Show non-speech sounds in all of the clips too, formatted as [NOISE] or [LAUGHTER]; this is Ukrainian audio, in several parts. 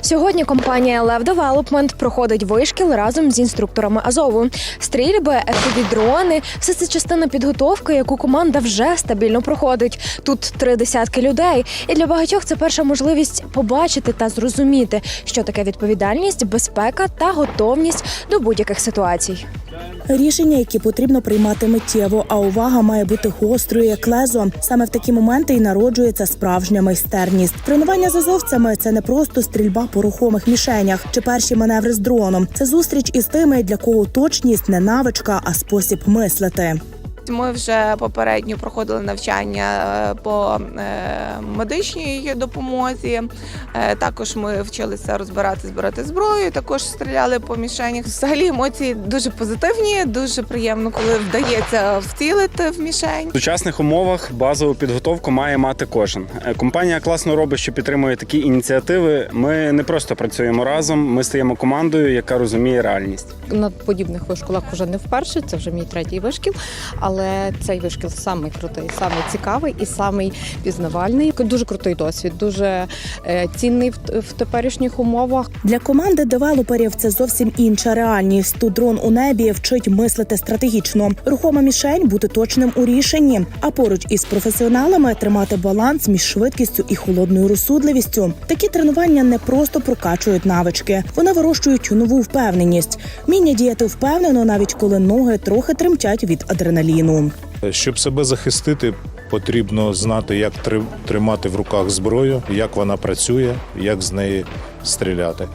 Сьогодні компанія Lev Development проходить вишкіл разом з інструкторами Азову. Стрільби, FPV-дрони – все це частина підготовки, яку команда вже стабільно проходить. Тут три десятки людей, і для багатьох це перша можливість побачити та зрозуміти, що таке відповідальність, безпека та готовність до будь-яких ситуацій. Рішення, які потрібно приймати миттєво, а увага має бути гострою як лезо. Саме в такі моменти і народжується справжня майстерність. Тренування з азовцями це не просто стрільба по рухомих мішенях чи перші маневри з дроном. Це зустріч із тими, для кого точність не навичка, а спосіб мислити. Ми вже попередньо проходили навчання е, по е, медичній допомозі. Е, Також ми вчилися розбирати, збирати зброю. Також стріляли по мішенях. Взагалі емоції дуже позитивні, дуже приємно, коли вдається вцілити в мішень. В сучасних умовах базову підготовку має мати кожен. Компанія класно робить, що підтримує такі ініціативи. Ми не просто працюємо разом, ми стаємо командою, яка розуміє реальність. на подібних вишколах вже не вперше. Це вже мій третій вишкіл. Але цей вишкіл самий крутий, самий цікавий і самий пізнавальний. Дуже крутий досвід, дуже е, цінний в, теперішніх умовах. Для команди девелоперів це зовсім інша реальність. Тут дрон у небі вчить мислити стратегічно. Рухома мішень бути точним у рішенні, а поруч із професіоналами тримати баланс між швидкістю і холодною розсудливістю. Такі тренування не просто прокачують навички, вони вирощують нову впевненість, вміння діяти впевнено, навіть коли ноги трохи тремтять від адреналіну. Щоб себе захистити, потрібно знати, як тримати в руках зброю, як вона працює, як з неї стріляти.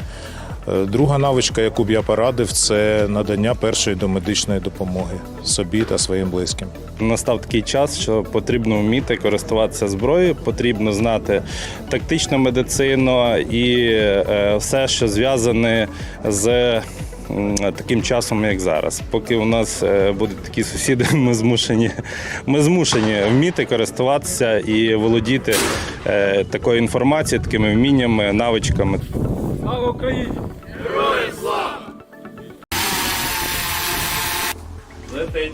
Е, Друга навичка, яку б я порадив, це надання першої домедичної допомоги собі та своїм близьким. Настав такий час, що потрібно вміти користуватися зброєю, потрібно знати тактичну медицину і е, все, що зв'язане з таким часом, як зараз. Поки у нас е, будуть такі сусіди, [LAUGHS] ми змушені, ми змушені вміти користуватися і володіти е, такою інформацією, такими вміннями, навичками. Слава Україні! Героям слава! Летить.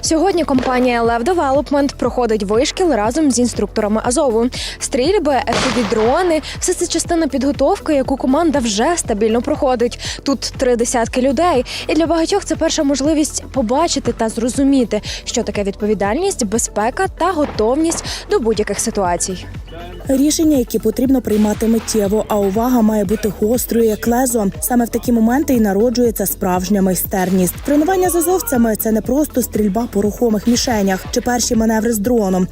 Сьогодні компанія Lev Development проходить вишкіл разом з інструкторами Азову. Стрільби, FPV-дрони – все це частина підготовки, яку команда вже стабільно проходить. Тут три десятки людей, і для багатьох це перша можливість побачити та зрозуміти, що таке відповідальність, безпека та готовність до будь-яких ситуацій. Рішення, які потрібно приймати миттєво, а увага має бути гострою як лезо. Саме в такі моменти і народжується справжня майстерність. Тренування з азовцями це не просто стрільба по рухомих мішенях чи перші маневри з дроном.